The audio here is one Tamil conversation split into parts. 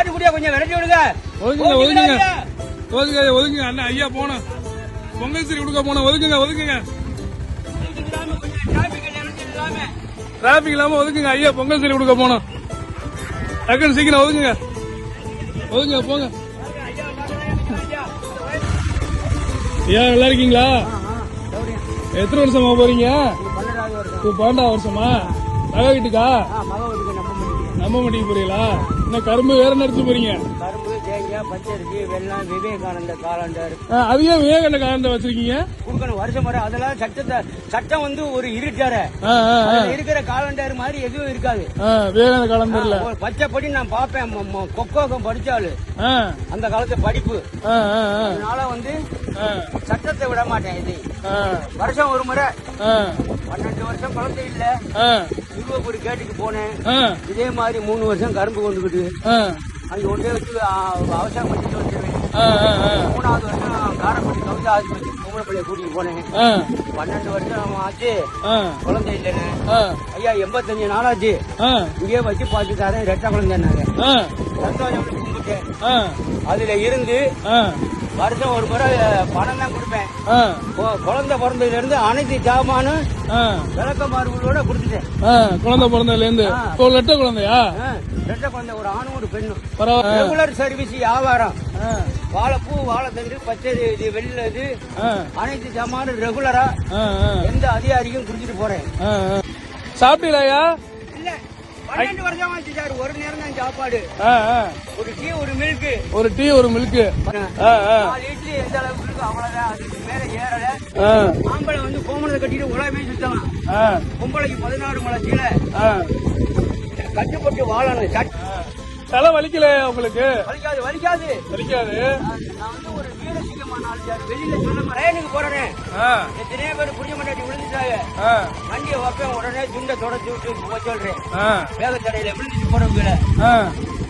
ஆட்டுக்குட்டியா கொஞ்சம் விரட்டி விடுங்க. ஒதுக்குங்க ஒதுக்குங்க ஓட்டிக்கிறாங்க. ஒதுக்குங்க ஒதுக்குங்க. அண்ணா ஐயா போனோம் பொங்கல் சரி கொடுக்க போனோம் ஒதுக்குங்க ஒதுக்குங்க. டிராபிக் இல்லாம ஒதுக்குங்க ஐயா. பொங்கல் சரி கொடுக்க போனோம் டக்குன்னு சீக்கிரம் ஒதுக்குங்க. ஒதுக்குங்க போங்க. ஐயா, நல்லா இருக்கீங்களா? எத்தனை வருஷமா போறீங்க? பன்னெண்டாவது வருஷம்? வீட்டுக்கா? மக வீட்டுக்கு நம்ப மாட்டேங்க. போறீங்களா என்ன கரும்பு வேற நடத்து போறீங்க? கரும்பு பச்சரிசி வெள்ளம் விவேகானந்த காலண்டர் விவேகானந்த வச்சிருக்கீங்க? கொடுக்கணும் வருஷம் வர அதெல்லாம் சட்டத்தை சட்டம் வந்து ஒரு. அதுல இருக்கிற காலண்டர் மாதிரி எதுவும் இருக்காது. விவேகானந்த காலண்டர்ல பச்சைப்படி நான் பார்ப்பேன். கொக்கோகம் படிச்சாலு அந்த காலத்து படிப்பு. அதனால வந்து சட்டத்தை விட மாட்டேன் இது. வருஷம் ஒரு முறை. பன்னெண்டு வருஷம் குழந்தை இல்ல. திருவப்பூர் கேட்டுக்கு போனேன். இதே மாதிரி மூணு வருஷம் கரும்பு கொண்டுக்கிட்டு அங்க ஒன்றே வச்சு ஆ, அவசரம் பண்ணிட்டு ஆ, மூணாவது வருஷம் காரப்பட்டி கவிதா ஆஸ்பத்திரி பொம்பளை பிள்ளைய கூட்டிட்டு போனேன். பன்னெண்டு வருஷம் ஆச்சு. குழந்தை இல்லைன்னு ஐயா எண்பத்தஞ்சு நாளாச்சு. இங்கேயே வச்சு பார்த்து தரேன் ரெட்ட குழந்தைன்னாங்க சந்தோஷம் கும்பிட்டேன் ஆ, அதுல இருந்து வருஷம் ஒரு முறை பணம் தான் கொடுப்பேன். குழந்தை பிறந்ததுல இருந்து அனைத்து ஜாமானும் ஆ, விளக்கமாறுகளோட கொடுத்துட்டேன். குழந்தை பிறந்ததுல இருந்து இப்போ லெட்ட குழந்தையா? ரெட்ட குழந்தை ஒரு ஆணும் ஒரு பெண்ணும். ரெகுலர் சர்வீஸ் வியாபாரம். வாழைப்பூ வாழைத்தண்டு பச்சை இது வெள்ளை இது. அனைத்து ஜாமானும் ரெகுலரா எந்த அதிகாரிக்கும் குடிச்சிட்டு போறேன். சாப்பிட்டீங்களா இல்ல பன்னெண்டு வருஷம் ஆச்சு சார். ஒரு நேரம் தான் சாப்பாடு. ஒரு டீ ஒரு மில்க்கு ஒரு டீ ஒரு ஆ, நாலு இட்லி எந்த அளவுக்கு இருக்கோ அவ்வளவுதான். அதுக்கு மேல ஏறல. ஆம்பளை வந்து கோமணத்தை கட்டிட்டு உலகமே சுத்தலாம். பொம்பளைக்கு பதினாறு மலை கீழே. கட்டுப்பட்டு வாழணும். தலை வலிக்கல உங்களுக்கு? வலிக்காது வலிக்காது. வலிக்காது? நான் வந்து ஒரு வீர சிங்கமான ஆள் சார். வெளியில சொல்ல ரேனுக்கு போறேன். எத்தனையோ பேர் புரிய மாட்டாட்டி விழுந்துட்டாங்க. வண்டியை வைப்பேன் உடனே துண்டை தொடச்சு விட்டு போக சொல்றேன். வேகத்தடையில விழுந்துட்டு போறவங்கள.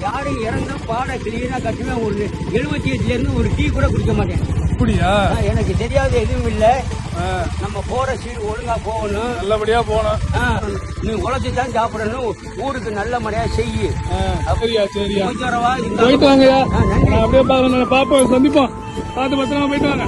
யாரும் இறந்தா பாட கிளீனா கட்டுவேன். ஒரு எழுபத்தி எட்டுல இருந்து ஒரு டீ கூட குடிக்க மாட்டேன். அப்படியா? எனக்கு தெரியாத எதுவும் இல்ல. நம்ம போற சீடு ஒழுங்கா போகணும். நல்லபடியா ஆ, நீ உழைச்சி தான் சாப்பிடணும். ஊருக்கு நல்ல முறையா செய்யு சரியா சரியா. போயிட்டு நான் அப்படியே பாப்போம் சந்திப்போம். பார்த்து பத்திரமா போயிட்டு வாங்க.